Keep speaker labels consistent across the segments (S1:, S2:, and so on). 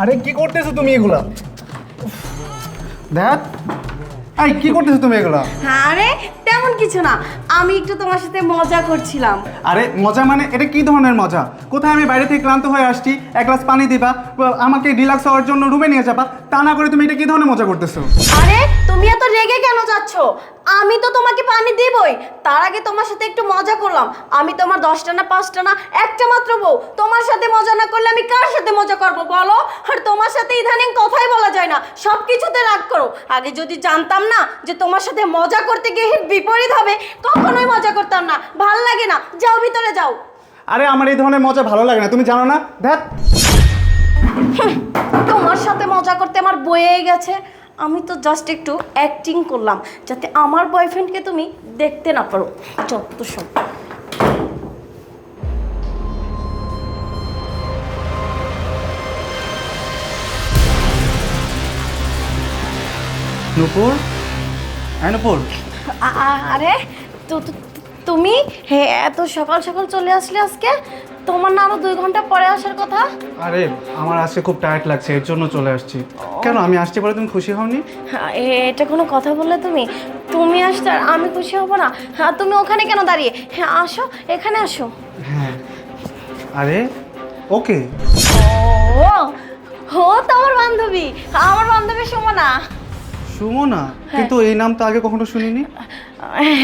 S1: আরে কি করতেছো তুমি এগুলা? দেখ। এই কি করতেছো তুমি এগুলা?
S2: আরে তেমন কিছু না। আমি একটু তোমার সাথে মজা করছিলাম।
S1: আরে মজা মানে এটা কি ধরনের মজা? কোথায় আমি বাইরে থেকে ক্লান্ত হয়ে আসছি এক গ্লাস পানি দিবা আমাকে রিল্যাক্স হওয়ার জন্য রুমে নিয়ে যাবা তা না করে তুমি এটা কি ধরনের মজা করতেছো?
S2: আরে তুমি এত রেগে কেন যাচ্ছ? আমি তো তোমাকে পানি দিবই। তার আগে তোমার সাথে একটু মজা করলাম। আমি তোমার দশটা না পাঁচটা না একটা মাত্র বউ। তোমার সাথে মজা না করলে আমি কার সাথে মজা করব বলো? আর তোমার সাথে ইদানিং কথাই বলা যায় না। সব কিছুতে রাগ করো। আগে যদি জানতাম না যে তোমার সাথে মজা করতে গিয়ে বিপরীত হবে কখনোই মজা করতাম না। ভালো লাগে না। যাও ভিতরে যাও।
S1: আরে আমার এই ধরনের মজা ভালো লাগে না। তুমি জানো না? দেখ
S2: তোমার সাথে মজা করতে আমার বয়ে গেছে। আমি তো জাস্ট একটু অ্যাক্টিং করলাম যাতে আমার বয়ফ্রেন্ডকে তুমি দেখতে না পারো। যত সব।
S1: নুপুর? হ্যাঁ নুপুর?
S2: আরে তো- তো- তুমি? হে এত সকাল সকাল চলে আসলে আজকে? তোমার না আরও দুই ঘণ্টা পরে আসার কথা?
S1: আরে আমার আজকে খুব টায়ার্ড লাগছে এর জন্য চলে আসছি। কেন আমি আসতে পারে তুমি খুশি হওনি?
S2: হ্যাঁ, এটা কোনো কথা বললে তুমি? তুমি আসতে আর আমি খুশি হব না। হ্যাঁ তুমি ওখানে কেন দাঁড়িয়ে? হ্যাঁ আসো এখানে আসো।
S1: হ্যাঁ। আরে ওকে?
S2: ও ও তো আমার বান্ধবী। আমার বান্ধবী সুমনা।
S1: সুমনা? কিন্তু এই নাম তো আগে কখনো শুনিনি?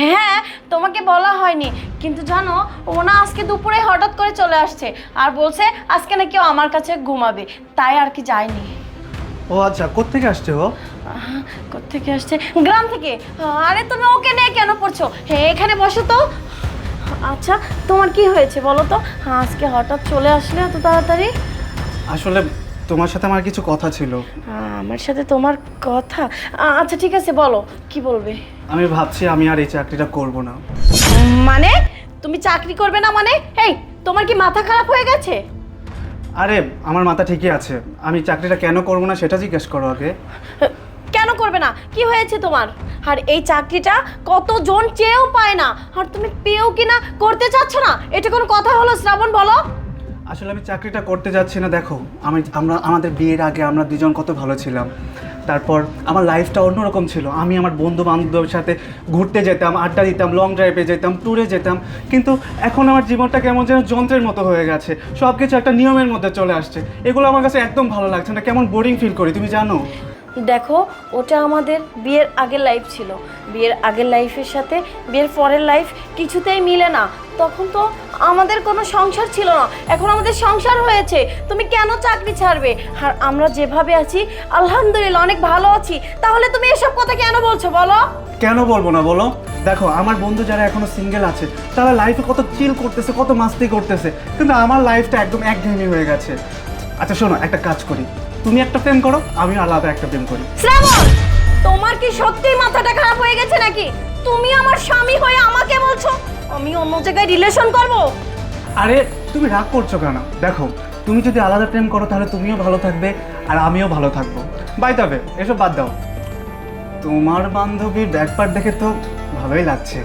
S2: হ্যাঁ তোমাকে বলা হয়নি। কিন্তু জানো ও না আজকে দুপুরে হঠাৎ করে চলে আসছে আর বলছে আজকে নাকি ও আমার কাছে ঘুমাবে। তাই আর কি যায়নি।
S1: ও আচ্ছা কোত্থেকে আসছে ও?
S2: কোত্থেকে আসছে? গ্রাম থেকে। আরে তুমি ওকে নিয়ে কেন পড়ছো? হ্যাঁ এখানে বসো তো। আচ্ছা তোমার কি হয়েছে বলো তো? আজকে হঠাৎ চলে আসলে এত তাড়াতাড়ি?
S1: আসলে তোমার সাথে আমার কিছু কথা ছিল।
S2: আমার সাথে তোমার কথা? আচ্ছা ঠিক আছে বলো। কি বলবে?
S1: আমি ভাবছি আমি আর এই চাকরিটা করব না।
S2: মানে? তুমি চাকরি করবে না মানে? এই তোমার কি মাথা খারাপ হয়ে গেছে?
S1: আরে আমার মাথা ঠিকই আছে। আমি চাকরিটা কেন করব না সেটা জিজ্ঞেস করো আগে।
S2: কেন করবে না? কি হয়েছে তোমার? আর এই চাকরিটা কতজন চেয়েও পায় না? আর তুমি পেয়েও কি না? করতে চাচ্ছ না? এটা কোনো কথা হলো শ্রাবণ বলো?
S1: আসলে আমি চাকরিটা করতে যাচ্ছি না দেখো। আমি আমরা আমাদের বিয়ের আগে আমরা দুজন কত ভালো ছিলাম। তারপর আমার লাইফটা অন্যরকম ছিল। আমি আমার বন্ধু বান্ধবের সাথে ঘুরতে যেতাম, আড্ডা দিতাম লং ড্রাইভে যেতাম ট্যুরে যেতাম। কিন্তু এখন আমার জীবনটা কেমন যেন যন্ত্রের মতো হয়ে গেছে। সব কিছু একটা নিয়মের মধ্যে চলে আসছে। এগুলো আমার কাছে একদম ভালো লাগছে না। কেমন বোরিং ফিল করি, তুমি জানো?
S2: দেখো, ওটা আমাদের বিয়ের আগের লাইফ ছিল। বিয়ের আগের লাইফের সাথে বিয়ের পরের লাইফ কিছুতেই মিলে না। তখন তো আমাদের কোনো সংসার ছিল না। এখন আমাদের সংসার হয়েছে। তুমি কেন চাকরি ছাড়বে? আর আমরা যেভাবে আছি আলহামদুলিল্লাহ অনেক ভালো আছি। তাহলে তুমি এসব কথা কেন বলছো বলো?
S1: কেন বলব না বলো? দেখো আমার বন্ধু যারা এখনও সিঙ্গেল আছে তারা লাইফে কত চিল করতেছে কত মাস্তি করতেছে। কিন্তু আমার লাইফটা একদম একঘেয়েমি হয়ে গেছে। আচ্ছা শোনো একটা কাজ করি। তুমি একটা প্রেম করো আমিও আলাদা একটা প্রেম করি।
S2: শ্রাবণ তোমার কি সত্যি মাথাটা খারাপ হয়ে গেছে নাকি? তুমি আমার স্বামী হয়ে আমাকে বলছো? আমি অন্য জায়গায় রিলেশন করব?
S1: আরে, তুমি রাগ করছ কেন? দেখো, তুমি যদি আলাদা প্রেম করো, তাহলে তুমিও ভালো থাকবে আর আমিও ভালো থাকব। বাই তবে এসব বাদ দাও। তোমার বান্ধবীর ব্যাকপার দেখে তো ভালোই লাগছে।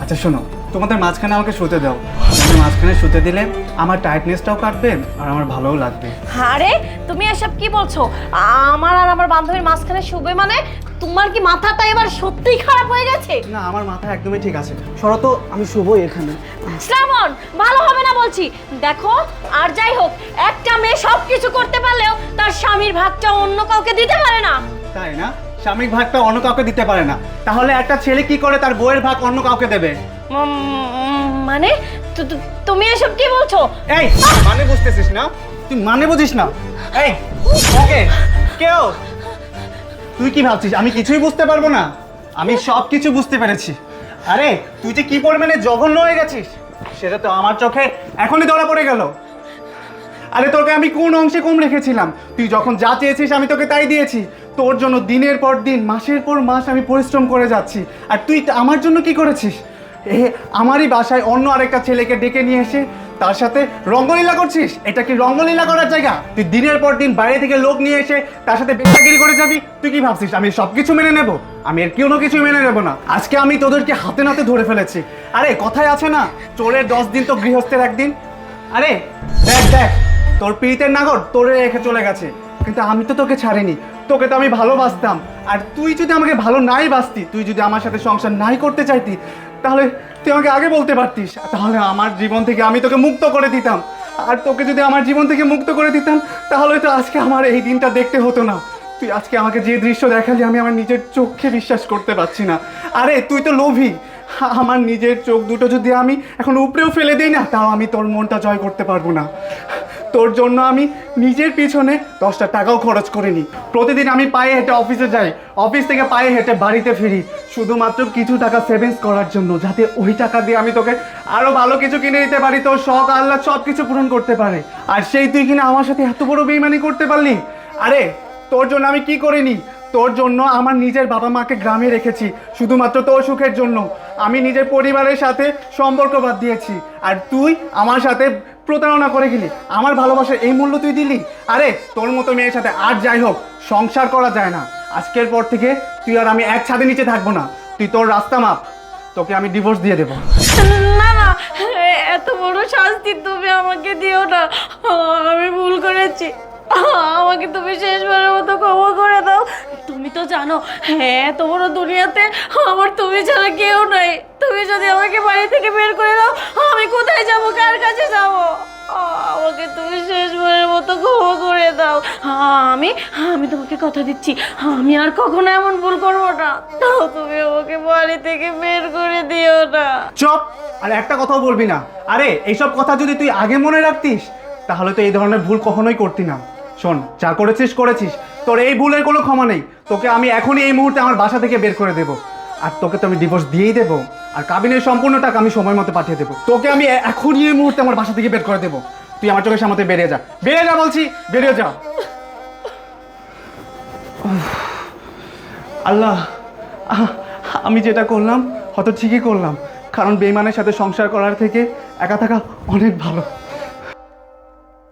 S1: আচ্ছা শোনো তোমাদের মাঝখানে আমাকে শুতে দাও। তোমাদের মাঝখানে শুতে দিলে আমার টাইটনেসটাও কাটবে আর আমার ভালোও লাগবে।
S2: আরে তুমি এসব কি বলছো? আমার আর আমার বান্ধবীর মাঝখানে শুবে মানে তোমার কি মাথাটা এবার সত্যিই খারাপ হয়ে গেছে?
S1: না আমার মাথা একদমই ঠিক আছে। শরত আমি শুভ এখানে।
S2: শ্রাবণ ভালো হবে না বলছি। দেখো আর যাই হোক একটা মেয়ে সব কিছু করতে পারলেও তার স্বামীর ভাগটা অন্য কাউকে দিতে পারে না।
S1: তাই না? স্বামীর ভাগটা অন্য কাউকে দিতে পারে না। তাহলে একটা ছেলে কি করে তার বইয়ের ভাগ অন্য কাউকে দেবে?
S2: মানে তুমি এসব কি বলছো?
S1: এই মানে বুঝতেছিস না? তুই মানে বুঝিস না? এই, ওকে কেউ তুই কি ভাবছিস? আমি কিছুই বুঝতে পারব না। আমি সব কিছু বুঝতে পেরেছি। আরে, তুই যে কি পরিমাণে জঘন্য হয়ে গেছিস, সেটা তো আমার চোখে এখনই ধরা পড়ে গেল। আরে, তোকে আমি কোন অংশে কম রেখেছিলাম? তুই যখন যা চেয়েছিস, আমি তোকে তাই দিয়েছি। তোর জন্য দিনের পর দিন, মাসের পর মাস আমি পরিশ্রম করে যাচ্ছি। আর তুই আমার জন্য কি করেছিস? আমারই বাসায় অন্য আরেকটা ছেলেকে ডেকে নিয়ে এসে তার সাথে রঙ্গলীলা করছিস? এটা কি রঙ্গলীলা করার জায়গা? তুই দিনের পর দিন বাইরে থেকে লোক নিয়ে এসে তার সাথে বেচাগিরি করে যাবি? তুই কি ভাবছিস, আমি সব কিছু মেনে নেব? আমি এর কোনো কিছু মেনে নেব না। আজকে আমি তোদেরকে হাতে নাতে ধরে ফেলেছি। আরে, কথায় আছে না, চোরের দশ দিন তো গৃহস্থের একদিন। আরে, দেখ দেখ, তোর পীড়িতের নাগর তোরে রেখে চলে গেছে। কিন্তু আমি তো তোকে ছাড়িনি। তোকে তো আমি ভালোবাসতাম। আর তুই যদি আমাকে ভালো নাই বাসতি, তুই যদি আমার সাথে সংসার নাই করতে চাইতি তাহলে তুই আমাকে আগে বলতে পারতিস। তাহলে আমার জীবন থেকে আমি তোকে মুক্ত করে দিতাম। আর তোকে যদি আমার জীবন থেকে মুক্ত করে দিতাম তাহলে তো আজকে আমার এই দিনটা দেখতে হতো না। তুই আজকে আমাকে যে দৃশ্য দেখালি, আমি আমার নিজের চোখে বিশ্বাস করতে পারছি না। আরে, তুই তো লোভী। আমার নিজের চোখ দুটো যদি আমি এখন উপরেও ফেলে দিই না, তাও আমি তোর মনটা জয় করতে পারব না। তোর জন্য আমি নিজের পিছনে দশটা টাকাও খরচ করিনি। প্রতিদিন আমি পায়ে হেঁটে অফিসে যাই। অফিস থেকে পায়ে হেঁটে বাড়িতে ফিরি। শুধুমাত্র কিছু টাকা সেভিংস করার জন্য, যাতে ওই টাকা দিয়ে আমি তোকে আরও ভালো কিছু কিনে দিতে পারি। তোর শখ আল্লাহ সব কিছু পূরণ করতে পারে। আর সেই তুই কিনা আমার সাথে এত বড় বেইমানি করতে পারলি? আরে, তোর জন্য আমি কি করিনি? তোর জন্য আমার নিজের বাবা মাকে গ্রামে রেখেছি, শুধুমাত্র তোর সুখের জন্য। আমি নিজের পরিবারের সাথে সম্পর্ক বাদ দিয়েছি। আর তুই আমার সাথে প্রতারণা করে গেলি। আমার ভালোবাসার এই মূল্য তুই দিলি? আরে, তোর মতো মেয়ের সাথে আর যাই হোক, সংসার করা যায় না। আজকের পর থেকে তুই আর আমি এক ছাদের নিচে থাকব না। তুই তোর রাস্তা মাপ। তোকে আমি ডিভোর্স দিয়ে দেবো।
S2: না না, এত বড় শাস্তি তুমি আমাকে দিও না। আমি ভুল করেছি। আমাকে তুমি শেষবারের মতো ক্ষমা করে দাও। তুমি তো জানো হ্যাঁ বড় দুনিয়াতে আমার তুমি ছাড়া কেউ নাই। তুমি যদি আমাকে বাড়ি থেকে বের করে দাও, আমি কোথায় যাব, কার কাছে যাব? আমাকে তুমি শেষবারের মতো ক্ষমা করে দাও। আমি আমি তোমাকে কথা দিচ্ছি। আমি আর কখনো এমন ভুল করব না। তাও তুমি আমাকে বাড়ি থেকে বের করে দিও না।
S1: চপ! আর একটা কথাও বলবি না। আরে, এইসব কথা যদি তুই আগে মনে রাখতিস, তাহলে তো এই ধরনের ভুল কখনোই করতি না। শোন, যা করেছিস করেছিস। তোর এই ভুলের কোনো ক্ষমা নেই। তোকে আমি এখনই এই মুহূর্তে আমার বাসা থেকে বের করে দেবো। আর তোকে তো আমি ডিভোর্স দিয়েই দেবো। আর কাবিনের সম্পূর্ণ টাকা আমি সময় মতো পাঠিয়ে দেবো। তোকে আমি এখনই এই মুহূর্তে আমার বাসা থেকে বের করে দেবো। তুই আমার চোখের সামনে বেরিয়ে যা। বেরিয়ে যা বলছি, বেরিয়ে যা। আল্লাহ আমি যেটা করলাম হয়তো ঠিকই করলাম। কারণ বেইমানের সাথে সংসার করার থেকে একা থাকা অনেক ভালো।